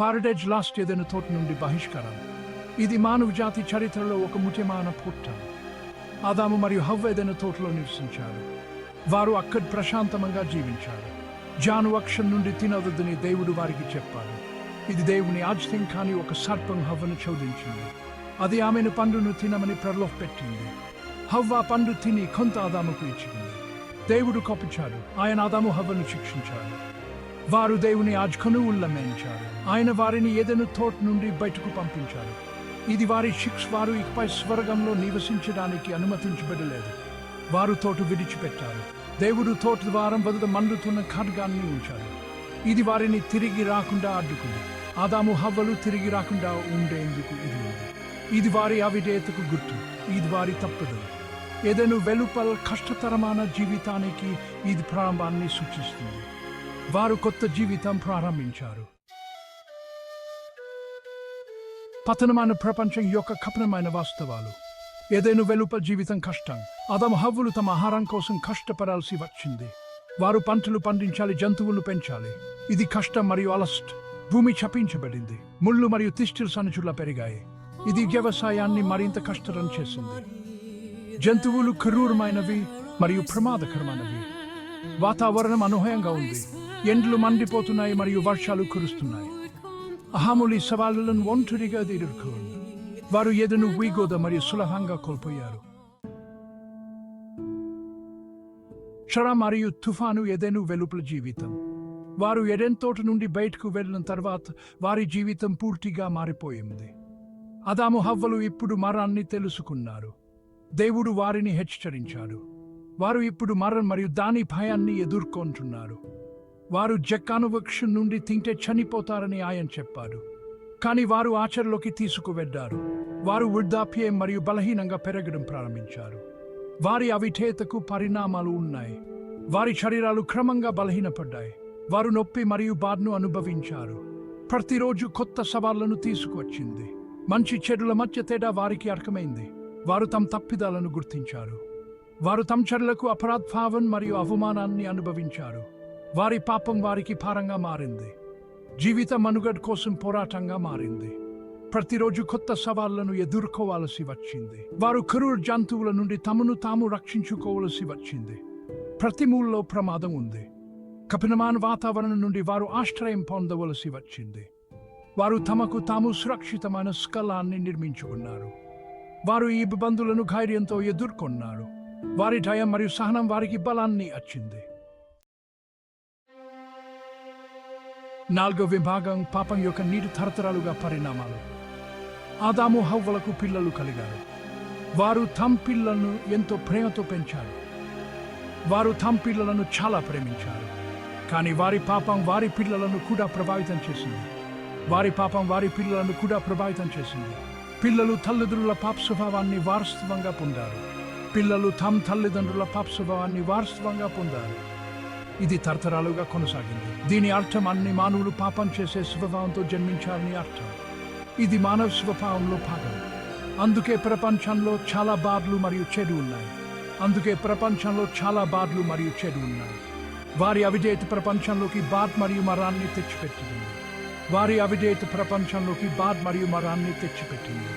Paradise last ఏదైనా తోట నుండి బహిష్కారం ఇది మానవ జాతి చరిత్రలో ఒక ముఖ్యమైన పుట్ట. ఆదాము మరియు హవ్వ ఏదైనా తోటలో నివసించారు. వారు అక్కడ ప్రశాంతంగా జీవించారు. జాను అక్షం నుండి తినవద్దని దేవుడు వారికి చెప్పాడు. ఇది దేవుని ఆజ్యం కానీ ఒక సర్పం హవ్వను చోదించింది. అది ఆమెను పండును తినమని ప్రలోభ పెట్టింది హవ్వ పండు తిని కొంత ఆదాముకు ఇచ్చింది. దేవుడు కప్పించాడు ఆయన ఆదాము హవ్వను శిక్షించాడు. వారు దేవుని ఆజ్ఞను ఉల్లంఘించారు ఆయన వారిని ఏదైనా తోట నుండి బయటకు పంపించారు. ఇది వారి శిక్ష వారు ఇకపై స్వర్గంలో నివసించడానికి అనుమతించబడలేదు. వారు తోట విడిచిపెట్టారు. దేవుడు తోట ద్వారం వద్ద మండుతున్న ఖడ్గాన్ని ఉంచారు ఇది వారిని తిరిగి రాకుండా అడ్డుకుంది. ఆదాము హవ్వలు తిరిగి రాకుండా ఉండేందుకు ఇది ఉంది. ఇది వారి అవిధేయతకు గుర్తు. ఇది వారి తప్పదు. ఏదైనా వెలుపల కష్టతరమైన జీవితానికి ఇది ప్రారంభాన్ని సూచిస్తుంది. వారు కొత్త జీవితం ప్రారంభించారు. పతనమైన ప్రపంచం యొక్క కపనమైన వాస్తవాలు. ఏదైనా వెలుపల జీవితం కష్టం. అదం హవ్వులు తమ ఆహారం కోసం కష్టపడాల్సి వచ్చింది. వారు పంటలు పండించాలి జంతువులు పెంచాలి. ఇది కష్టం మరియు అలస్ట్. భూమి చపించబడింది. ముళ్ళు మరియు తిష్టిల్ సనుచులా పెరిగాయి. ఇది వ్యవసాయాన్ని మరింత కష్టతరం చేసింది. జంతువులు క్రూరమైనవి మరియు ప్రమాదకరమైనవి. వాతావరణం అనూహ్యంగా ఉంది. ఎండ్లు మండిపోతున్నాయి మరియు వర్షాలు కురుస్తున్నాయి. అహాములి సవాళ్ళను ఒంటరిగా ఎదుర్కోండి వారు ఎదును వీగోద మరియు సులభంగా కోల్పోయారు. క్షర మరియు తుఫాను ఎదెను వెలుపల జీవితం. వారు ఎడెన్ తోట నుండి బయటకు వెళ్ళిన తర్వాత వారి జీవితం పూర్తిగా మారిపోయింది. అదాము హవ్వలు ఇప్పుడు మరాన్ని తెలుసుకున్నారు. దేవుడు వారిని హెచ్చరించాడు. వారు ఇప్పుడు మరణ్ మరియు దాని భయాన్ని ఎదుర్కొంటున్నారు. వారు జక్కాను వృక్షం నుండి తింటే చనిపోతారని ఆయన చెప్పాడు. కానీ వారు ఆచరణలోకి తీసుకువెడ్డారు. వారు వృద్ధాప్యం మరియు బలహీనంగా పెరగడం ప్రారంభించారు. వారి అవిధేయతకు పరిణామాలు ఉన్నాయి. వారి శరీరాలు క్రమంగా బలహీనపడ్డాయి. వారు నొప్పి మరియు బాధను అనుభవించారు. ప్రతిరోజు కొత్త సవాళ్ళను తీసుకువచ్చింది. మంచి చెడుల మధ్య తేడా వారికి అర్థమైంది. వారు తమ తప్పిదాలను గుర్తించారు. వారు తమ చెడులకు అపరాధ్భావం మరియు అవమానాన్ని అనుభవించారు. వారి పాపం వారికి భారంగా మారింది. జీవిత మనుగడ కోసం పోరాటంగా మారింది. ప్రతిరోజు కొత్త సవాళ్ళను ఎదుర్కోవాల్సి వచ్చింది. వారు కరూర్ జంతువుల నుండి తమను తాము రక్షించుకోవలసి వచ్చింది. ప్రతి మూలలో ప్రమాదం ఉంది. కఠినమైన వాతావరణం నుండి వారు ఆశ్రయం పొందవలసి వచ్చింది. వారు తమకు తాము సురక్షితమైన స్కలాన్ని నిర్మించుకున్నారు. వారు ఈ ఇబ్బందులను ధైర్యంతో ఎదుర్కొన్నారు. వారి భయం మరియు సహనం వారికి బలాన్ని వచ్చింది నాలుగో విభాగం పాపం యొక్క నీటి తరతరాలుగా పరిణామాలు. ఆదాము హవ్వలకు పిల్లలు కలిగారు. వారు తమ పిల్లలను ఎంతో ప్రేమతో పెంచారు. వారు తమ పిల్లలను చాలా ప్రేమించారు. కానీ వారి పాపం వారి పిల్లలను కూడా ప్రభావితం చేసింది. వారి పాపం వారి పిల్లలను కూడా ప్రభావితం చేసింది. పిల్లలు తల్లిదండ్రుల పాప స్వభావాన్ని వారసత్వంగా పొందారు. పిల్లలు తమ తల్లిదండ్రుల పాప స్వభావాన్ని వారసత్వంగా పొందారు. ఇది తరతరాలుగా కొనసాగింది. దీని అర్థం అన్ని మానవులు పాపం చేసే స్వభావంతో జన్మించారని అర్థం. ఇది మానవ స్వభావంలో భాగం. అందుకే ప్రపంచంలో చాలా బాధలు మరియు చెడు ఉన్నాయి. అందుకే ప్రపంచంలో చాలా బాధలు మరియు చెడు ఉన్నాయి. వారి అవిజేత ప్రపంచంలోకి బాధ మరియు మరాన్ని తెచ్చిపెట్టింది. వారి అవిజేత ప్రపంచంలోకి బాద్ మరియు మరాన్ని తెచ్చిపెట్టింది.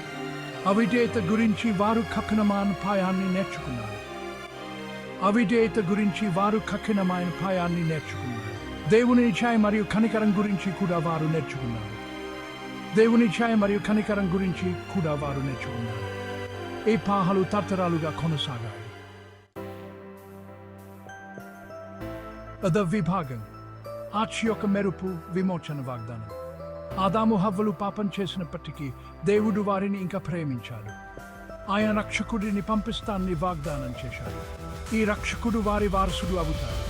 అవిజేత గురించి వారు కఠినమైన పాయాన్ని నేర్చుకున్నారు. అవిజేత గురించి వారు కఠినమైన పాయాన్ని నేర్చుకున్నారు. దేవుని ఛాయ మరియు కనికరం గురించి కూడా వారు నేర్చుకున్నారు. దేవుని ఛాయ మరియు కనికరం గురించి కూడా వారు నేర్చుకున్నారు. ఈ పాహలు తరతరాలుగా కొనసాగాయి. అద విభాగం. ఆచి యొక్క మెరుపు విమోచన వాగ్దానం. ఆదాము హవ్వలు పాపం చేసినప్పటికీ దేవుడు వారిని ఇంకా ప్రేమించాడు. ఆయన రక్షకుడిని పంపిస్తానని వాగ్దానం చేశాడు. ఈ రక్షకుడు వారి వారసుడు అవుతాడు.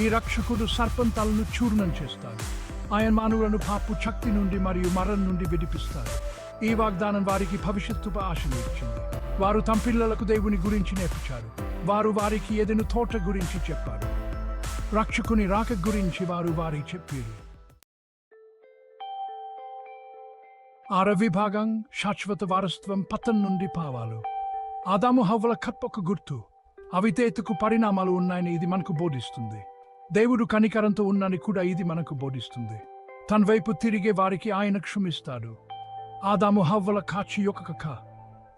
ఈ రక్షకుడు సర్పంతాలను చూర్ణం చేస్తాడు. ఆయన మానవులను పాపు శక్తి నుండి మరియు మరణం నుండి విడిపిస్తాడు. ఈ వాగ్దానం వారికి భవిష్యత్తు ఆశను ఇచ్చింది వారు తమ పిల్లలకు దేవుని గురించి నేర్పించారు. వారు వారికి ఏదైనా తోట గురించి చెప్పారు. రక్షకుని రాక గురించి వారు వారికి చెప్పారు. ఆర విభాగం శాశ్వత వారసత్వం పతన్ నుండి పావాలు. ఆదాము హవ్వల కప్పొక గుర్తు అవితేతకు పరిణామాలు ఉన్నాయని ఇది మనకు బోధిస్తుంది. దేవుడు కనికరంతో ఉన్నని కూడా ఇది మనకు బోధిస్తుంది. తన వైపు తిరిగే వారికి ఆయన క్షమిస్తాడు. ఆదాము హవ్వల కాచి యొక్క కథ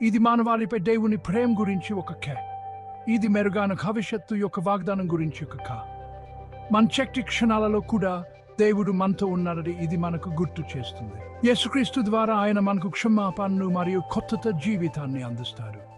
ఇది మానవాళిపై దేవుని ప్రేమ గురించి ఒక కే ఇది మెరుగాన భవిష్యత్తు యొక్క వాగ్దానం గురించి ఒక క మన శక్తి క్షణాలలో కూడా దేవుడు మనతో ఉన్నాడని ఇది మనకు గుర్తు చేస్తుంది. యేసుక్రీస్తు ద్వారా ఆయన మనకు క్షమాపాన్ను మరియు కొత్త జీవితాన్ని అందిస్తాడు.